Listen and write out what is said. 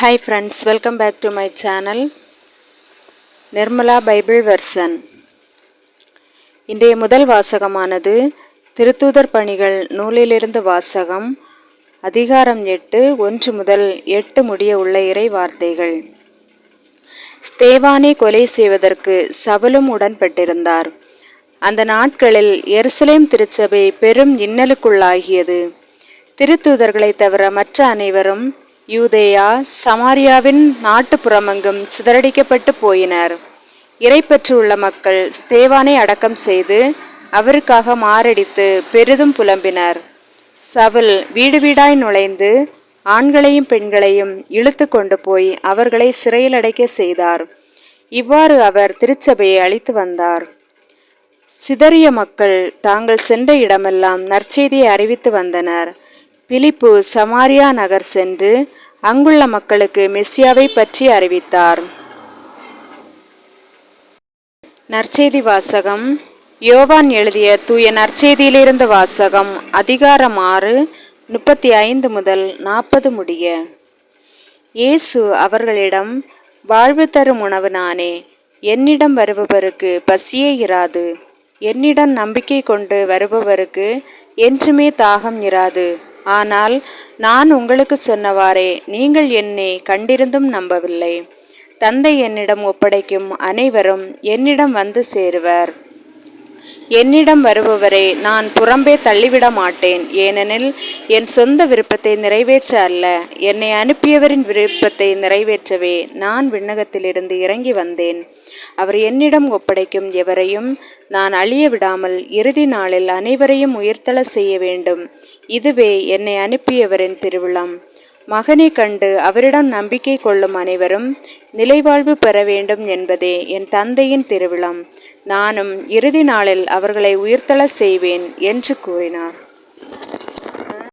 Hi friends welcome back to my channel Nirmala Bible version இன்றைய முதல் வாசகமானது திருத்தூதர் பணிகள் நூலிலிருந்து வாசகம் அதிகாரம் எட்டு ஒன்று முதல் எட்டு முடிய உள்ள இறை வார்த்தைகள். ஸ்தேவானை கொலை செய்வதற்கு சபலும் உடன்பட்டிருந்தார். அந்த நாட்களில் எருசலேம் திருச்சபை பெரும் இன்னலுக்குள்ளாகியது. திருத்தூதர்களை தவிர மற்ற அனைவரும் யூதேயா சமாரியாவின் நாட்டுப்புறமெங்கும் சிதறடிக்கப்பட்டு போயினர். இறைப்பற்று உள்ள மக்கள் ஸ்தேவானை அடக்கம் செய்து அவருக்காக மாரடித்து பெரிதும் புலம்பினர். சவுல் வீடு வீடாய் நுழைந்து ஆண்களையும் பெண்களையும் இழுத்து கொண்டு போய் அவர்களை சிறையில் அடைக்க செய்தார். இவ்வாறு அவர் திருச்சபையை அழித்து வந்தார். சிதறிய மக்கள் தாங்கள் சென்ற இடமெல்லாம் நற்செய்தியை அறிவித்து வந்தனர். பிலிப்பு சமாரியா நகர் சென்று அங்குள்ள மக்களுக்கு மெஸ்ஸியாவை பற்றி அறிவித்தார். நற்செய்தி வாசகம். யோவான் எழுதிய தூய நற்செய்தியிலிருந்து வாசகம் அதிகாரம் ஆறு முப்பத்தி ஐந்து முதல் நாற்பது முடிய. இயேசு அவர்களிடம் வாழ்வு தரும் உணவு நானே என்னிடம் வருபவருக்கு பசியே இராது. என்னிடம் நம்பிக்கை கொண்டு வருபவருக்கு என்றுமே தாகம் இராது. ஆனால் நான் உங்களுக்கு சொன்னவாறே நீங்கள் என்னை கண்டிருந்தும் நம்பவில்லை. தந்தை என்னிடம் ஒப்படைக்கும் அனைவரும் என்னிடம் வந்து சேருவர். என்னிடம் வருபவரை நான் புறம்பே தள்ளிவிட மாட்டேன். ஏனெனில் என் சொந்த விருப்பத்தை நிறைவேற்ற அல்ல. என்னை அனுப்பியவரின் விருப்பத்தை நிறைவேற்றவே நான் விண்ணகத்திலிருந்து இறங்கி வந்தேன். அவர் என்னிடம் ஒப்படைக்கும் எவரையும் நான் அழிய விடாமல் இறுதி நாளில் அனைவரையும் உயிர்த்தள செய்ய வேண்டும். இதுவே என்னை அனுப்பியவரின் திருவிழம். மகனை கண்டு அவரிடம் நம்பிக்கை கொள்ளும் அனைவரும் நிலைவாழ்வு பெற வேண்டும் என்பதே என் தந்தையின் திருவிழம் நானும் இறுதி நாளில் அவர்களை உயிர்த்தள செய்வேன் என்று கூறினார்.